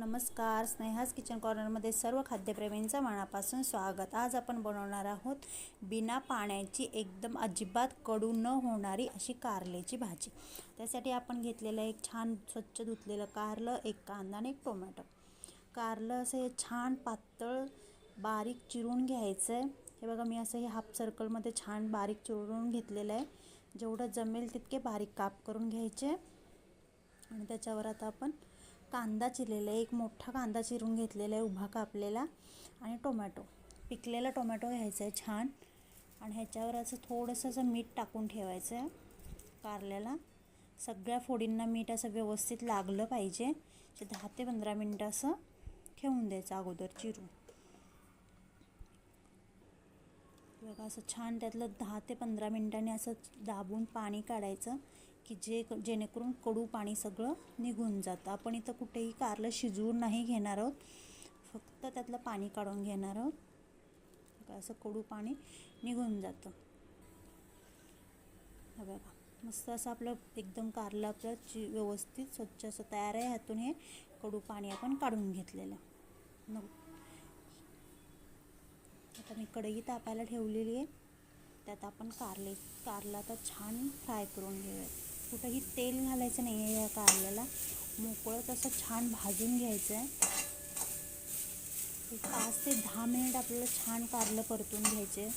नमस्कार. स्नेहाज किचन कॉर्नरमध्ये सर्व खाद्यप्रेमींचं मनापासून स्वागत. आज आपण बनवणार आहोत बिना पाण्याची एकदम अजिबात कडू न होणारी अशी कारल्याची भाजी. त्यासाठी आपण घेतलेलं एक छान स्वच्छ धुतलेलं कारलं एक कांदा आणि एक टोमॅटो. कारलं असं हे छान पातळ बारीक चिरून घ्यायचं आहे हे बघा मी असं हे हाफ सर्कलमध्ये छान बारीक चिरून घेतलेलं आहे. जेवढं जमेल तितके बारीक काप करून घ्यायचे. आणि त्याच्यावर आता आपण कांदा चिरलेला आहे एक मोठा कांदा चिरून घेतलेला आहे उभा कापलेला. आणि टोमॅटो. पिकलेला टोमॅटो घ्यायचा आहे छान. आणि ह्याच्यावर असं थोडंसं असं मीठ टाकून ठेवायचं आहे कारल्याला. सगळ्या फोडींना मीठ असं व्यवस्थित लागलं पाहिजे. ते दहा ते पंधरा मिनटं असं ठेवून द्यायचं अगोदर चिरून. बघा असं छान त्यातलं दहा ते पंधरा मिनटांनी असं दाबून पाणी काढायचं. की जे जेणेकरून कडू पाणी सगळं निघून जातं. आपण इथं कुठेही कारलं शिजवून नाही घेणार आहोत. फक्त त्यातलं पाणी काढून घेणार आहोत. असं कडू पाणी निघून जातं. बघा मस्त असं आपलं एकदम कारलं आपलं चि व्यवस्थित स्वच्छ असं तयार आहे. ह्यातून हे कडू पाणी आपण काढून घेतलेलं. न आता मी कढई तापायला ठेवलेली आहे. त्यात आपण कारले कारला आता छान फ्राय करून घेऊया कुठंही तेल घालायचं नाही आहे या कारल्याला. मोकळंच असं छान भाजून घ्यायचं आहे पाच ते दहा मिनिट आपल्याला छान कारलं परतून घ्यायचे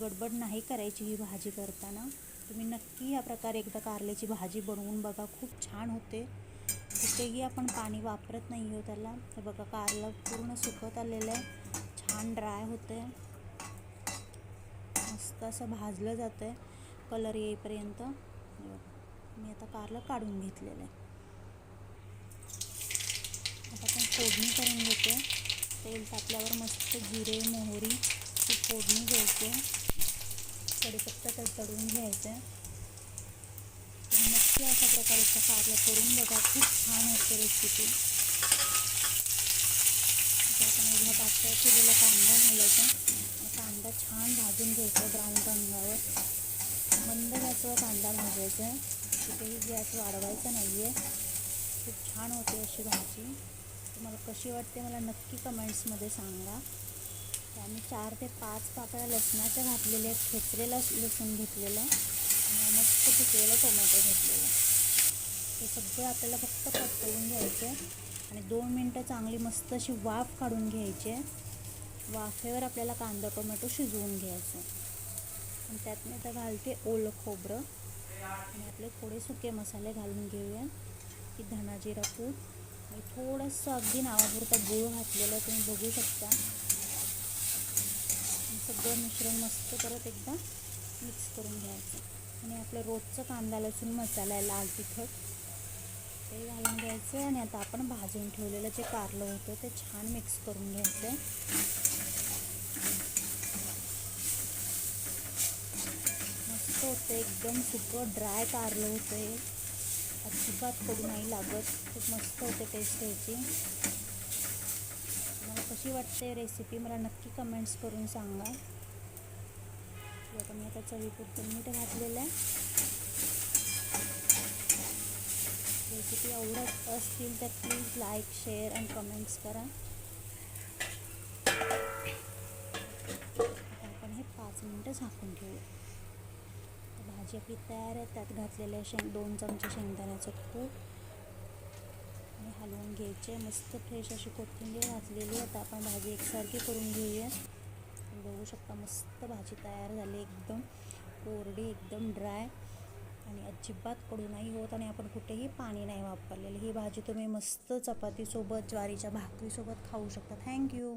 गडबड नाही करायची ही भाजी करताना. तुम्ही नक्की या प्रकारे एकदा कारल्याची भाजी बनवून बघा. खूप छान होते. कुठेही आपण पाणी वापरत नाही हो त्याला. हे बघा कारलं पूर्ण सुकत आलेलं आहे. छान ड्राय होते मस्त असं भाजलं जातं आहे कलर येईपर्यंत. मी आता कारलं काढून घेतलेलं आहे. आता आपण फोडणी करून घेतो तेल तापल्यावर मस्त जिरे मोहरी ती फोडणी घ्यायची कढीपत्ता तर तळून घ्यायचं नक्की अशा प्रकारचं कारलं करून बघा. खूप छान होते रेसिपी आपण पातळ केलेला कांदा घालायचा कांदा छान भाजून घ्यायचा ब्राऊन रंगावर मंद गॅसवर कांदा भाजायचा आहे. कुठेही गॅस वाढवायचा नाही आहे खूप छान होते अशी भाजी. तुम्हाला कशी वाटते मला नक्की कमेंट्समध्ये सांगा. आम्ही चार ते पाच पाकळ्या लसणाच्या घातलेल्या आहेत. खेचलेला लसूण घेतलेलं आणि मस्त पिकलेलं टोमॅटो घेतलेलं हे सगळं आपल्याला फक्त परतवून घ्यायचं आहे. आणि दोन मिनटं चांगली मस्त अशी वाफ काढून घ्यायची आहे. वाफेवर आपल्याला कांदा टोमॅटो शिजवून घ्यायचं आणि त्यात मी आता घालते ओलं खोबरं. आणि आपले थोडे सुके मसाले घालून घेऊया. की धना जिरा पूड आणि थोडंसं अगदी नावापुरता गूळ घातलेलं तुम्ही बघू शकता. सगळं मिश्रण मस्त परत एकदा मिक्स करून घ्यायचं. आणि आपलं रोजचं कांदा लसूण मसाला आहे लाल तिखट. ते घालून घ्यायचं आणि आता आपण भाजून ठेवलेलं जे कारलं होतं ते छान मिक्स करून घ्यायचं आहे मस्त होतं एकदम सुकं ड्राय कारलं होतं हे. अजिबात कडू नाही लागत. खूप मस्त होते टेस्ट ह्याची मला कशी वाटते रेसिपी मला नक्की कमेंट्स करून सांगा. आता मी आता चवीपुरतं मीठ घातलेलं आहे. रेसिपी आवडत असतील तर please like share and comments करा. आपण हे पाच मिनटं झाकून ठेवू. भाजी आपली तयार आहे. त्यात घातलेले शेंग दोन चमचे शेंगदाण्याचं खूप आणि हलवून घ्यायचे. मस्त फ्रेश अशी कोथिंबीर घातलेली आहे. आता आपण भाजी एकसारखी करून घेऊया. बघू शकता मस्त भाजी तयार झाली एकदम. कोरडी एकदम ड्राय आणि अजिबात कडू नाही होत आणि आपण कुठेही पाणी नाही वापरलेलं. ही भाजी तुम्ही मस्त चपातीसोबत ज्वारीच्या भाकरीसोबत खाऊ शकता. थँक्यू